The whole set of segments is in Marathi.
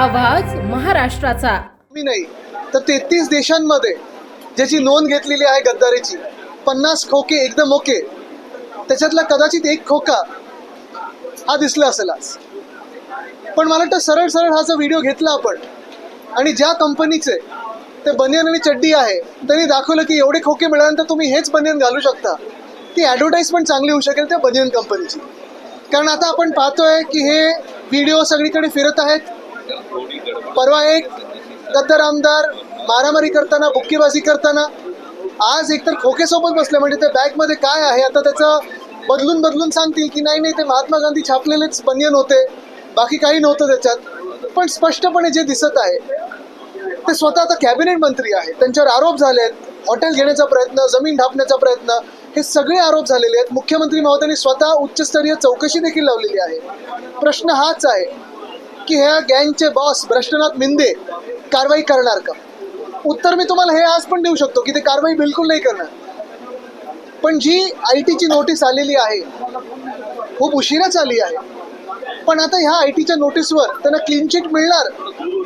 आवाज महाराष्ट्राचा. मी नाही. तर तेहतीस देशांमध्ये ज्याची नोंद घेतलेली आहे गद्दारीची पन्नास खोके एकदम ओके. त्याच्यातला कदाचित एक खोका हा दिसला असेल आज. पण मला वाटतं सरळ सरळ हा जो व्हिडिओ घेतला आपण आणि ज्या कंपनीचे ते बनियन आणि चड्डी आहे त्यांनी दाखवलं की एवढे खोके मिळाल्यानंतर तुम्ही हेच बनियन घालू शकता. ती ॲडव्हर्टाईजमेंट चांगली होऊ शकेल त्या बनियन कंपनीची कारण आता आपण पाहतोय की हे व्हिडिओ सगळीकडे फिरत आहेत. परवा एक गद्दार आमदार मारामारी करताना बुक्केबाजी करताना आज एकतर खोकेसोबत बसले. म्हणजे ते बॅगमध्ये काय आहे? आता त्याचं बदलून बदलून सांगतील की नाही नाही ते महात्मा गांधी छापलेलेच बनियन होते. बाकी काही नव्हतं त्याच्यात. पण स्पष्टपणे जे दिसत आहे ते स्वतः आता कॅबिनेट मंत्री आहेत त्यांच्यावर आरोप झाले आहेत. हॉटेल घेण्याचा प्रयत्न जमीन ढापण्याचा प्रयत्न हे सगळे आरोप झालेले आहेत. मुख्यमंत्री महोदयांनी स्वतः उच्चस्तरीय चौकशी देखील लावलेली आहे. प्रश्न हाच आहे की ह्या गँगचे बॉस भ्रष्टनाथ मिंदे कारवाई करणार का? उत्तर मी तुम्हाला हे आज पण देऊ शकतो की ते कारवाई बिलकुल नाही करणार. पण जी आय टीची नोटीस आलेली आहे खूप उशिराच आली आहे. पण आता ह्या आय टीच्या नोटीसवर त्यांना क्लीन चिट मिळणार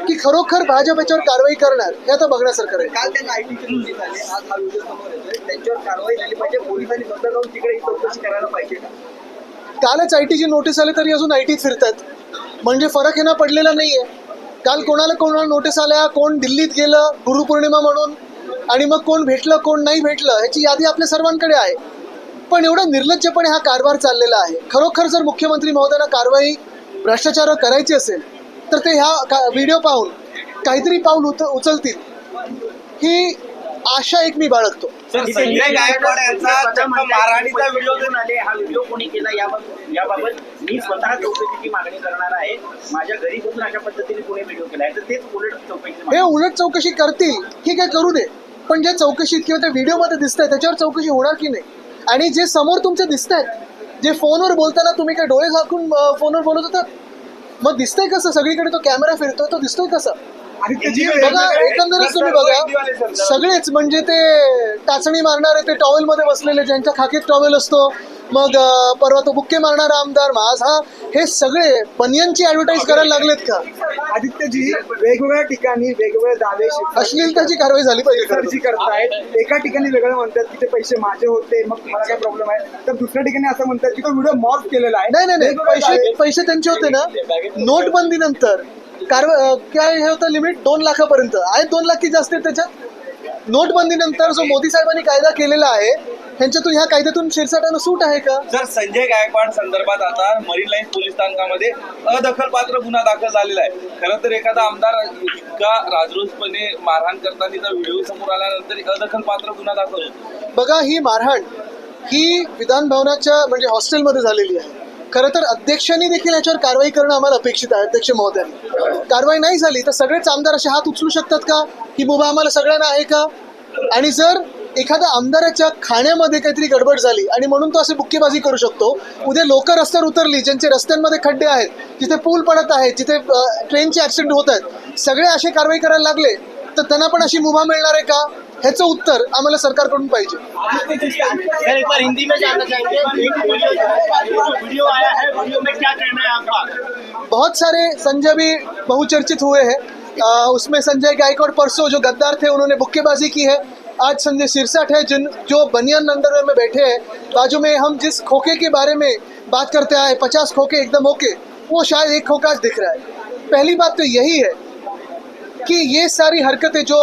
की खरोखर भाजप याच्यावर कारवाई करणार हे आता बघण्यासारखं राहील. काल त्यांना आयटीची नोटीस आली आज हा व्हिडिओ समोर येतोय. त्यांच्यावर कारवाई झाली पाहिजे पोलिसांनी स्वतः जाऊन तिकडे चौकशी करायला पाहिजे कालच आय टीची नोटीस आली तरी अजून आय टीत फिरतात म्हणजे फरक यांना पडलेला नाहीये. काल कोणाला कोणाला नोटीस आल्या कोण दिल्लीत गेलं गुरुपौर्णिमा म्हणून आणि मग कोण भेटलं कोण नाही भेटलं ह्याची यादी आपल्या सर्वांकडे आहे. पण एवढा निर्लज्जपणे हा कारभार चाललेला आहे. खरोखर जर मुख्यमंत्री महोदयांना कारवाई भ्रष्टाचारावर करायची असेल तर ते ह्या का व्हिडिओ पाहून काहीतरी पाऊल उच उचलतील. ही आशा एक मी बाळगतो. सर संजय गायकवाड यांचा मारहाणीचा व्हिडिओ हा व्हिडिओ कोणी केला याबाबत याबाबत? मी स्वतः चौकशीची मागणी करणार आहे. माझ्या घरी बसून अशा पद्धतीने कोणी व्हिडिओ केला आहे. तर तेच उलट चौकशीची हे उलट चौकशी करतील ठीक आहे करू दे. पण ज्या चौकशीत किंवा त्या व्हिडिओमध्ये दिसत आहे त्याच्यावर चौकशी होणार की नाही? आणि जे समोर तुमचे दिसत आहेत जे फोनवर बोलताना तुम्ही काय डोळे झाकून फोनवर बोलत होतात? मग दिसतंय कसं? सगळीकडे तो कॅमेरा फिरतोय तो दिसतोय कसा? बघा एकंदरच तुम्ही बघा सगळेच म्हणजे ते टाचणी मारणारे ते टॉवेल मध्ये बसलेले ज्यांच्या खाकीत टॉवेल असतो मग परवा तो बुक्के मारणारा आमदार माझ हा हे सगळे बनियनची ऍडव्हर्टाईज करायला लागलेत का? आदित्यजी वेगवेगळ्या ठिकाणी वेगवेगळे दावे अश्लीलताची कारवाई झाली पाहिजे करतायत. एका ठिकाणी वेगळं म्हणतात की ते पैसे माझे होते मग तुम्हाला काय प्रॉब्लेम आहे? तर दुसऱ्या ठिकाणी असं म्हणतात की तो व्हिडिओ मॉर्फ केलेला आहे. नाही नाही पैसे पैसे त्यांचे होते ना. नोटबंदीनंतर कारवा काय हे होतं लिमिट दोन लाखापर्यंत. आहेत दोन लाख की जास्त त्याच्यात? नोटबंदीनंतर जो मोदी साहेबांनी कायदा केलेला आहे ह्यांच्यातून ह्या कायद्यातून शिरसाटानं सूट आहे का? सर संजय गायकवाड संदर्भात आता मरीन लाईन पोलीस स्थानकामध्ये अदखलपात्र गुन्हा दाखल झालेला आहे. खरं तर एखादा आमदार इतका राजरोसपणे मारहाण करतानाचा व्हिडिओ समोर आल्यानंतर अदखलपात्र गुन्हा दाखल होतो बघा ही मारहाण ही विधान भवनाच्या म्हणजे हॉस्टेलमध्ये झालेली आहे. खरं तर अध्यक्षांनी देखील याच्यावर कारवाई करणं आम्हाला अपेक्षित आहे अध्यक्ष महोदयांनी. कारवाई नाही झाली तर सगळेच आमदार असे हात उचलू शकतात का? ही मुभा आम्हाला सगळ्यांना आहे का? आणि जर एखाद्या आमदाराच्या खाण्यामध्ये काहीतरी गडबड झाली आणि म्हणून तो असे बुक्केबाजी करू शकतो. उद्या लोक रस्त्यावर उतरली ज्यांचे रस्त्यांमध्ये खड्डे आहेत जिथे पूल पडत आहेत जिथे ट्रेनचे ऍक्सिडेंट होत आहेत सगळे असे कारवाई करायला लागले तर त्यांना पण अशी मुभा मिळणार आहे का? ह्याचं उत्तर आम्हाला सरकारकडून पाहिजे. बहुत सारे संजय भी बहुचर्चित हुए हैं। उसमें संजय गायकवाड़ परसों जो गद्दार थे उन्होंने बुक्केबाजी की है। आज संजय सिरसाट है, जिन जो बनियान अंडरवेयर में बैठे हैं, बाजू में हम जिस खोखे के बारे में बात करते आए, पचास खोखे एकदम ओके, वो शायद एक खोखा दिख रहा है। पहली बात तो यही है कि ये सारी हरकतें जो